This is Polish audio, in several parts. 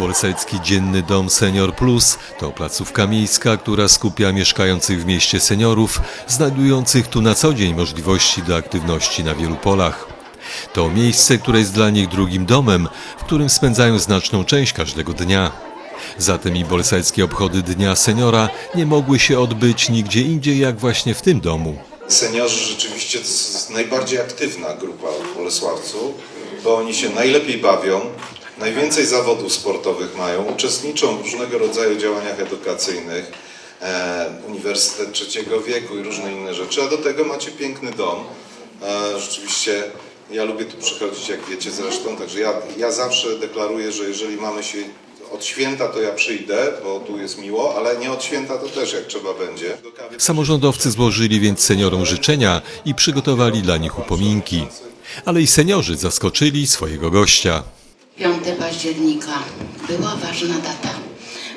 Bolsecki Dzienny Dom Senior Plus to placówka miejska, która skupia mieszkających w mieście seniorów, znajdujących tu na co dzień możliwości do aktywności na wielu polach. To miejsce, które jest dla nich drugim domem, w którym spędzają znaczną część każdego dnia. Zatem i bolseckie obchody Dnia Seniora nie mogły się odbyć nigdzie indziej jak właśnie w tym domu. Seniorzy rzeczywiście to jest najbardziej aktywna grupa w Bolesławcu, bo oni się najlepiej bawią, najwięcej zawodów sportowych mają, uczestniczą w różnego rodzaju działaniach edukacyjnych, e, Uniwersytet Trzeciego Wieku i różne inne rzeczy, a do tego macie piękny dom. E, rzeczywiście ja lubię tu przychodzić, jak wiecie zresztą, także ja, ja zawsze deklaruję, że jeżeli mamy się od święta, to ja przyjdę, bo tu jest miło, ale nie od święta to też jak trzeba będzie. Samorządowcy złożyli więc seniorom życzenia i przygotowali dla nich upominki. Ale i seniorzy zaskoczyli swojego gościa. 5 października była ważna data.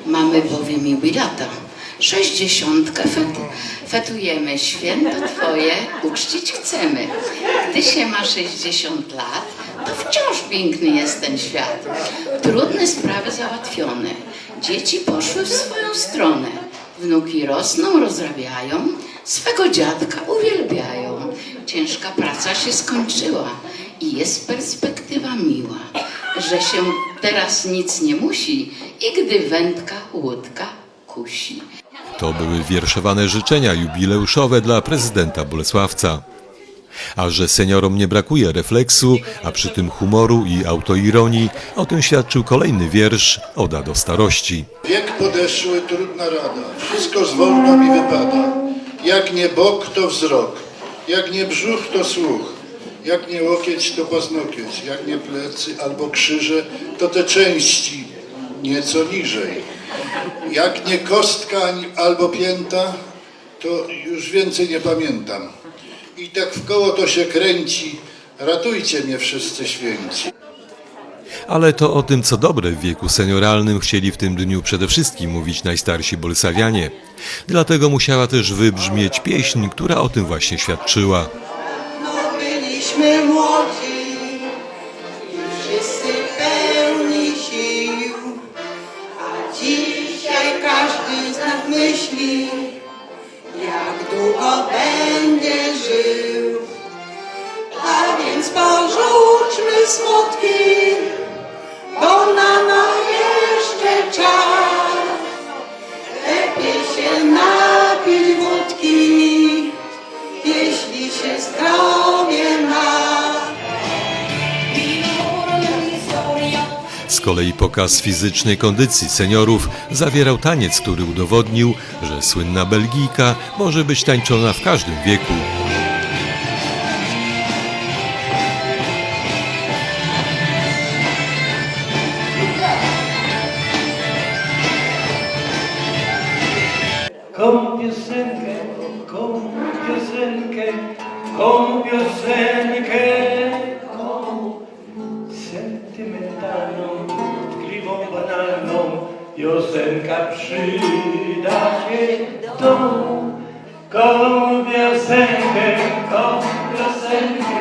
Mamy bowiem jubilata. 60 fet, fetujemy święto Twoje, uczcić chcemy. Gdy się ma 60 lat, to wciąż piękny jest ten świat. Trudne sprawy załatwione. Dzieci poszły w swoją stronę. Wnuki rosną, rozrabiają, swego dziadka uwielbiają. Ciężka praca się skończyła i jest perspektywa miła, że się teraz nic nie musi i gdy wędka łódka kusi. To były wierszowane życzenia jubileuszowe dla prezydenta Bolesławca. A że seniorom nie brakuje refleksu, a przy tym humoru i autoironii, o tym świadczył kolejny wiersz Oda do starości. Wiek podeszły, trudna rada, wszystko zwolna mi wypada. Jak nie bok, to wzrok, jak nie brzuch, to słuch, jak nie łokieć, to paznokieć, jak nie plecy albo krzyże, to te części nieco niżej. Jak nie kostka albo pięta, to już więcej nie pamiętam. I tak w koło to się kręci, ratujcie mnie wszyscy święci. Ale to o tym, co dobre w wieku senioralnym chcieli w tym dniu przede wszystkim mówić najstarsi bolsawianie. Dlatego musiała też wybrzmieć pieśń, która o tym właśnie świadczyła. Byliśmy młodzi i wszyscy pełni sił, a dzisiaj każdy z nas myśli, jak długo będzie żył. A więc porzućmy smutki, Z kolei pokaz fizycznej kondycji seniorów zawierał taniec, który udowodnił, że słynna Belgijka może być tańczona w każdym wieku. Komu piosenkę, komu piosenkę, komu piosenkę, piosenka przyda się domu. Komu piosenkę, komu piosenkę,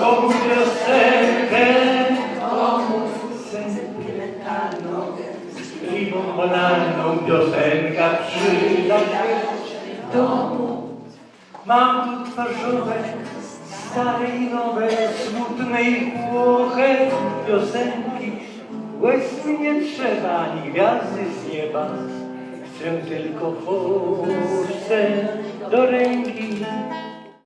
komu piosenkę, komu sentymentalną, tkliwą, banalną piosenka przyda się domu. Mam tu twarzowe, stare i nowe, smutne i płoche piosenki. Łez nie trzeba, ani gwiazdy z nieba. Chcę tylko Polsce do ręki.